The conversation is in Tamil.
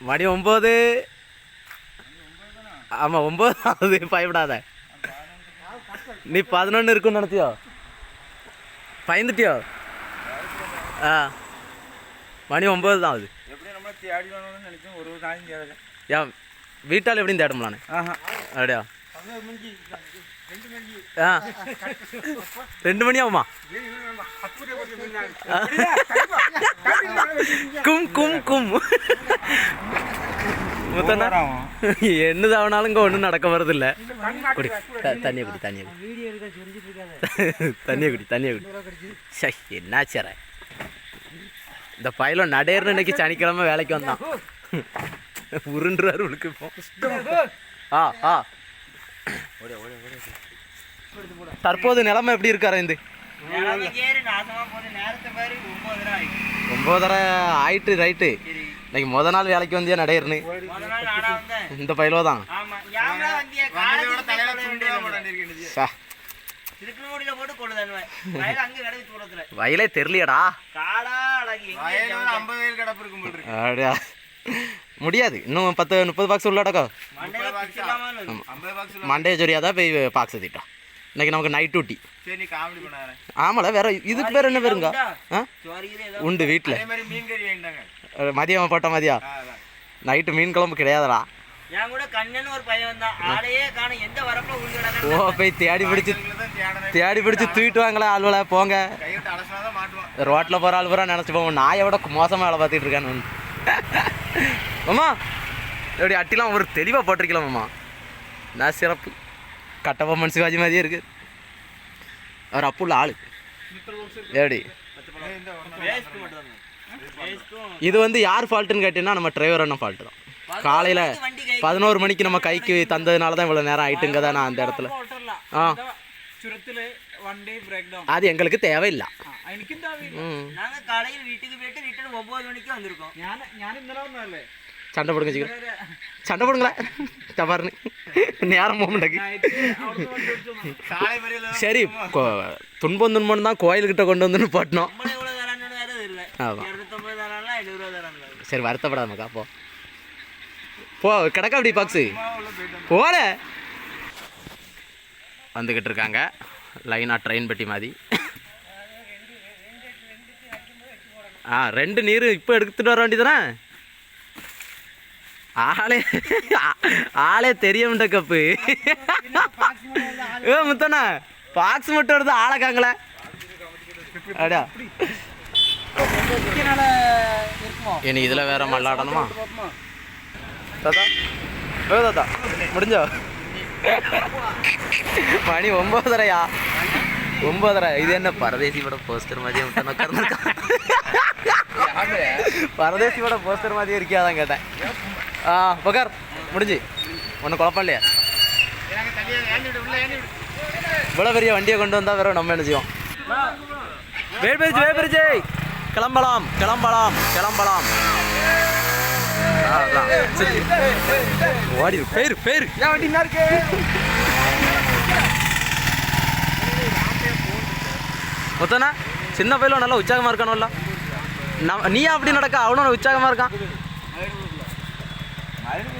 மணி ஒம்பது. ஆமாம் ஒம்பது ஆகுது பயப்படாத. நீ பதினொன்று இருக்குன்னு நினச்சியோ? பயந்துட்டியோ? ஆ. மணி ஒம்பது தான் ஆகுது ஏன் வீட்டால் எப்படியும் தேடும்லானே ஆஹா. அப்படியா? ரெண்டு மணி ஆகுமா கும் கும் கும். முத்தண்ணா என்னதாவனாலும் இங்கே ஒன்றும் நடக்க வரதில்ல குடி த- தண்ணியை குடி தண்ணியை குடி. தண்ணியை குடி தண்ணியை குடி. சை என்னாச்சர இந்த பையலும் நடேர்னு இன்னைக்கு சனிக்கிழமை வேலைக்கு வந்தான். உருண்டுறாரு உனக்கு இப்போ. ஆ ஆ. தற்போது நிலைமை எப்படி இருக்காரு இந்த ஒன்பதரை ஆயிட்டு. ரைட்டு. இன்னைக்கு முத நாள் வேலைக்கு வந்தியா நடையர்னு? இந்த பயிலோ தான். சா, வயலே இருக்கு. அப்படியா? முடியாது. இன்னும் பத்து முப்பது பாக்ஸ் உள்ளடக்கோ மண்டே சொரியாதான் போய் பாக்ஸ் திட்டோம் இன்னைக்கு நமக்கு நைட் பண்ணாத. ஆமால வேற இதுக்கு பேர் என்ன பேருங்க? உண்டு வீட்டில் மதியம் போட்ட மதியம் நைட்டு மீன் குழம்பு கிடையாதுடா. ஓ போய் தேடி பிடிச்சி தான் தேடி பிடிச்சி தூக்கிட்டு வாங்களே ஆள்வல போங்க. தான் ரோட்டில் போகிற ஆள் பூரா நினச்சி போவோம். நாயை விட மோசமாக வேலை பார்த்துட்டு இருக்கான்னு. அம்மா எப்படி அட்டிலாம் ஒரு தெளிவாக போட்டிருக்கலாம் அம்மா நான் சிறப்பு கட்டபொம்மன் சிவாஜி மாதிரியே இருக்கு அவர் அப்புள்ள ஆளு எப்படி வேஸ்ட் மட்டும் தான் வேஸ்ட்டும் இது வந்து யார் ஃபால்ட்டுன்னு கேட்டீங்கன்னா நம்ம டிரைவர் அண்ணன் ஃபால்ட்டு தான் காலையில் பதினோரு மணிக்கு நம்ம கைக்கு தந்ததுனால தான் இவ்வளோ நேரம் ஆயிட்டுங்க தான் நான் அந்த இடத்துல ஆ ചുരത്തില് വണ്ടി ബ്രേക്ക് ഡൗൺ அது எங்களுக்கு தேவையில்லை എനിക്കെന്താ ம் நாங்க காலையில் வீட்டுக்கு போயிட்டு ரிட்டர்ன் ஒன்பது மணிக்கு வந்திருக்கோம் ഞാൻ ഞാൻ ഇന്നലെ വന്നതല്ലേ சண்டை போடுங்க சீக்கிரம். சண்டை போடுங்களா? தவறுனு நேரம் போகமாட்டாக்கு சரி துன்பம் துன்பம் தான் கோயில்கிட்ட கொண்டு வந்துன்னு போட்டோம் சரி வருத்தப்படாமக்கா போ. போ கிடக்க அப்படி பாக்ஸு. போகிற வந்துக்கிட்டு இருக்காங்க. லைனாக ட்ரெயின் பெட்டி மாதிரி. ஆ ரெண்டு நீர் இப்போ எடுத்துகிட்டு வர வேண்டியதானே ஆளே ஆளே தெரியமுண்ட கப்பு. ஏ முத்தண்ணா பாக்ஸ் மட்டும் எடுத்து ஆளக்காங்களே அப்படியா இனி இதில் வேற மல்லாடணுமா? தாத்தா. ஓ தாத்தா முடிஞ்சோ? மணி ஒன்பதரையா ஒன்பதரை இது என்ன பரதேசி பட போஸ்டர் மாதிரியே முட்டை உட்கார்ந்துருக்கா? பரதேசி பட போஸ்டர் மாதிரியே இருக்காதான் கேட்டேன். ஆ பகார் முடிஞ்சு ஒன்றும் குழப்பம் இல்லையா இவ்வளோ பெரிய வண்டியை கொண்டு வந்தால் வேற நம்ம என்ன செய்வோம் வேல்பரிச்சு வேல்பரிச்சு கிளம்பலாம் கிளம்பலாம் கிளம்பலாம். ஓடி பேரு பேரு முத்தண்ணா சின்ன பையலும் நல்லா உற்சாகமா இருக்கானுல்ல நம்ம நீ அப்படி நடக்க அவனும் உற்சாகமா இருக்கான் I didn't even